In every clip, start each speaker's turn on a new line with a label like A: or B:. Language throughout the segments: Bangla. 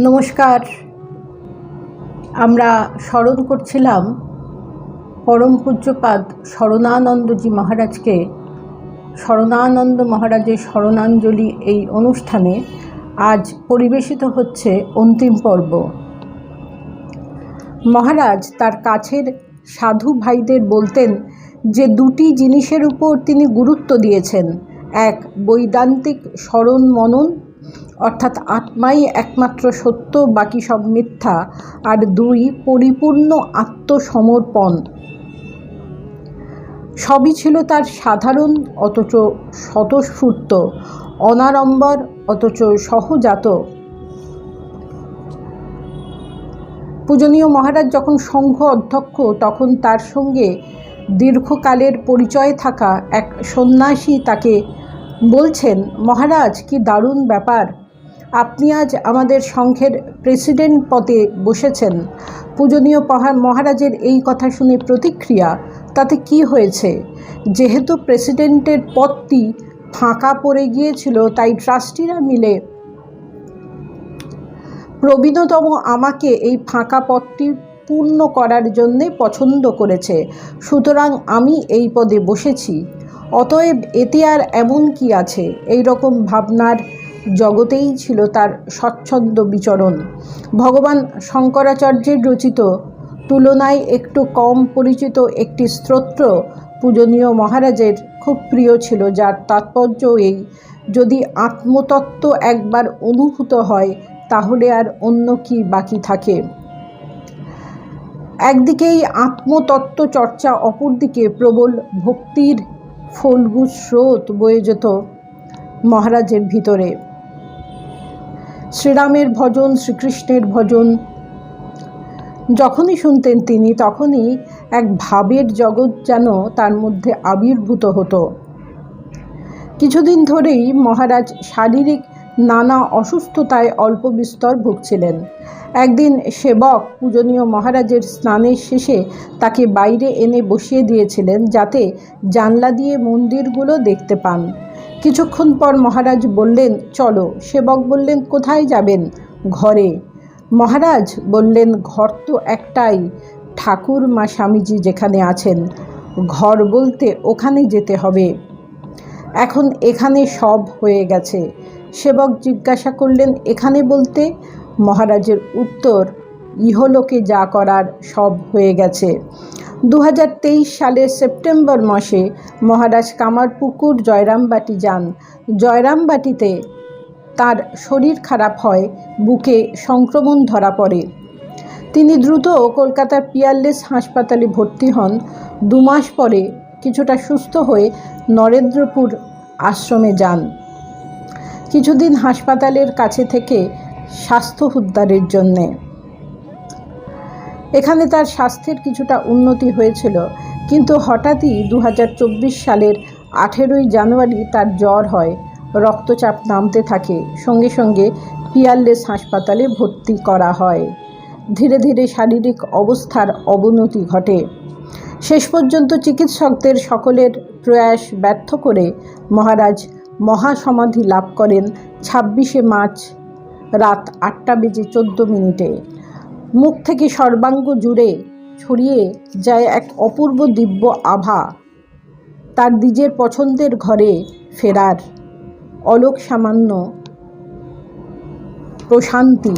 A: নমস্কার। আমরা স্মরণ করছিলাম পরম পূজ্যপাদ শরণানন্দজি মহারাজকে। শরণানন্দ মহারাজের শরণাঞ্জলি এই অনুষ্ঠানে আজ পরিবেশিত হচ্ছে অন্তিম পর্ব। মহারাজ তার কাছের সাধু ভাইদের বলতেন যে দুটি জিনিসের উপর তিনি গুরুত্ব দিয়েছেন। এক, বৈদান্তিক স্মরণ মনন অর্থাৎ আত্মাই একমাত্র সত্য, বাকি সব মিথ্যা আর দুই পরিপূর্ণ আত্মসমর্পণ। সবই ছিল তার সাধারণ, অথচ স্বতঃস্ফূর্ত, অনাড়ম্বর, অথচ সহজাত। পূজনীয় মহারাজ যখন সংঘ অধ্যক্ষ, তখন তার সঙ্গে দীর্ঘকালের পরিচয় থাকা এক সন্ন্যাসী তাকে বলছেন, মহারাজ, কি দারুণ ব্যাপার। আপনি আজ আমাদের সংঘের প্রেসিডেন্ট পদে বসেছেন। পূজনীয় মহারাজের এই কথা শুনে প্রতিক্রিয়া, তাতে কি হয়েছে? যেহেতু প্রেসিডেন্টের পদটি ফাঁকা পড়ে গিয়েছিল, তাই ট্রাস্টিরা মিলে প্রবীণতম আমাকে এই ফাঁকা পদটি পূর্ণ করার জন্যে পছন্দ করেছে। সুতরাং আমি এই পদে বসেছি। অতএব এতে আর এমন কি আছে? এই রকম ভাবনার জগতেই ছিল তার স্বচ্ছন্দ বিচরণ। ভগবান শঙ্করাচার্যের রচিত তুলনায় একটু কম পরিচিত একটি স্তোত্র পূজনীয় মহারাজের খুব প্রিয় ছিল, যার তাৎপর্য এই, যদি আত্মতত্ত্ব একবার অনুভূত হয়, তাহলে আর অন্য কি বাকি থাকে? একদিকেই আত্মতত্ত্ব চর্চা, অপরদিকে প্রবল ভক্তির ফলগু স্রোত বয়ে যেত মহারাজের ভিতরে। শ্রীরামের ভজন, শ্রীকৃষ্ণের ভজন। যখনই শুনতেন তিনি, তখনই এক ভাবের জগৎ যেন তার মধ্যে আবির্ভূত হতো। কিছুদিন ধরেই মহারাজ শারীরিক নানা অসুস্থতায় অল্প বিস্তর ভুগছিলেন। একদিন সেবক পূজনীয় মহারাজের স্নানের শেষে তাকে বাইরে এনে বসিয়ে দিয়েছিলেন যাতে জানলা দিয়ে মন্দিরগুলো দেখতে পান। কিছুক্ষণ পর মহারাজ বললেন, চলো, সেবক বললেন, কোথায় যাবেন? ঘরে। মহারাজ বললেন, ঘর তো একটাই, ঠাকুর মা স্বামীজি যেখানে আছেন, ঘর বলতে ওখানে যেতে হবে। এখন এখানে সব হয়ে গেছে। সেবক জিজ্ঞাসা করলেন, এখানে বলতে? মহারাজের উত্তর, ইহলোকে যা করার সব হয়ে গেছে। দু হাজার তেইশ সালের সেপ্টেম্বর মাসে মহারাজ কামারপুকুর জয়রামবাটি যান। জয়রামবাটিতে তার শরীর খারাপ হয়, বুকে সংক্রমণ ধরা পড়ে। তিনি দ্রুত কলকাতার পিয়ারলেস হাসপাতালে ভর্তি হন। দু মাস পরে কিছুটা সুস্থ হয়ে নরেন্দ্রপুর আশ্রমে যান। কিছুদিন হাসপাতালের কাছে থেকে স্বাস্থ্য উদ্ধারের জন্যে। এখানে তার স্বাস্থ্যের কিছুটা উন্নতি হয়েছিল, কিন্তু হঠাৎই দু হাজার চব্বিশ সালের আঠেরোই জানুয়ারি তার জ্বর হয়, রক্তচাপ নামতে থাকে, সঙ্গে সঙ্গে পিয়ারলেস হাসপাতালে ভর্তি করা হয়। ধীরে ধীরে শারীরিক অবস্থার অবনতি ঘটে। শেষ পর্যন্ত চিকিৎসকদের সকলের প্রয়াস ব্যর্থ করে মহারাজ মহাসমাধি লাভ করেন ছাব্বিশে মার্চ, রাত আটটা বেজে চোদ্দ মিনিটে। মুখ থেকে সর্বাঙ্গ জুড়ে ছড়িয়ে যায় এক অপূর্ব দিব্য আভা। তার নিজের পছন্দের ঘরে ফেরার অলোক সামান্য প্রশান্তি।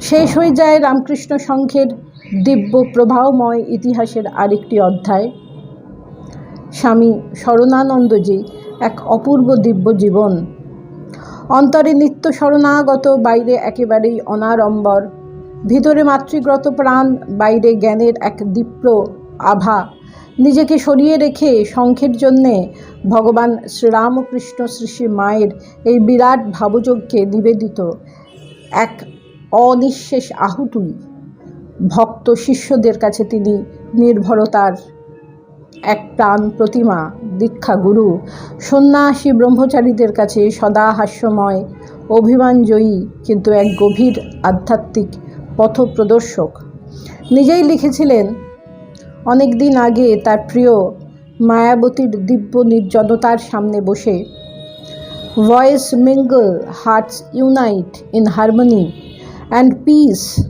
A: শেষ হয়ে যায় রামকৃষ্ণ সংঘের দিব্য প্রবাহময় ইতিহাসের আরেকটি অধ্যায়। স্বামী শরণানন্দজি এক অপূর্ব দিব্য জীবন অন্তরে নিত্য শরণাগত, বাইরে একেবারেই অনারম্বর ভিতরে মাতৃগ্রত প্রাণ, বাইরে জ্ঞানের এক দীপ্র আভা। নিজেকে সরিয়ে রেখে শঙ্খের জন্যে ভগবান শ্রীরামকৃষ্ণ শ্রী মায়ের এই বিরাট ভাবযজ্ঞে নিবেদিত এক অনিঃশেষ আহুতি। ভক্ত শিষ্যদের কাছে তিনি নির্ভরতার এক প্রাণ প্রতিমা দীক্ষা গুরু সন্ন্যাসী ব্রহ্মচারীদের কাছে সদা হাস্যময় অভিমানজয়ী কিন্তু এক গভীর আধ্যাত্মিক পথপ্রদর্শক নিজেই লিখেছিলেন অনেক দিন আগে তার প্রিয় মায়াবতীর দিব্য নির্জনতার সামনে বসে Voice mingle, hearts unite in harmony, and peace,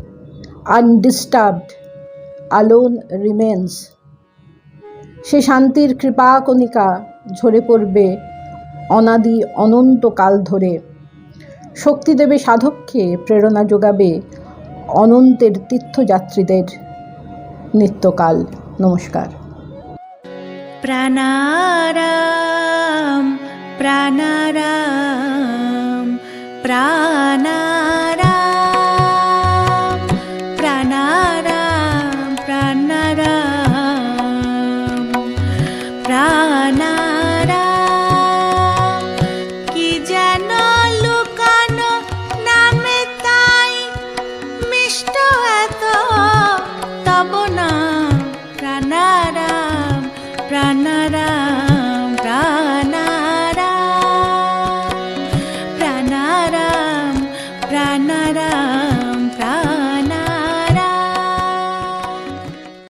A: undisturbed, alone remains. সে শান্তির কৃপা কণিকা ঝরে পড়বে অনাদি অনন্তকাল ধরে। শক্তি দেবে সাধককে, প্রেরণা যোগাবে অনন্তের তীর্থযাত্রীদের নিত্যকাল। নমস্কার।
B: প্রাণারাম প্রাণারাম প্রাণারাম। যেন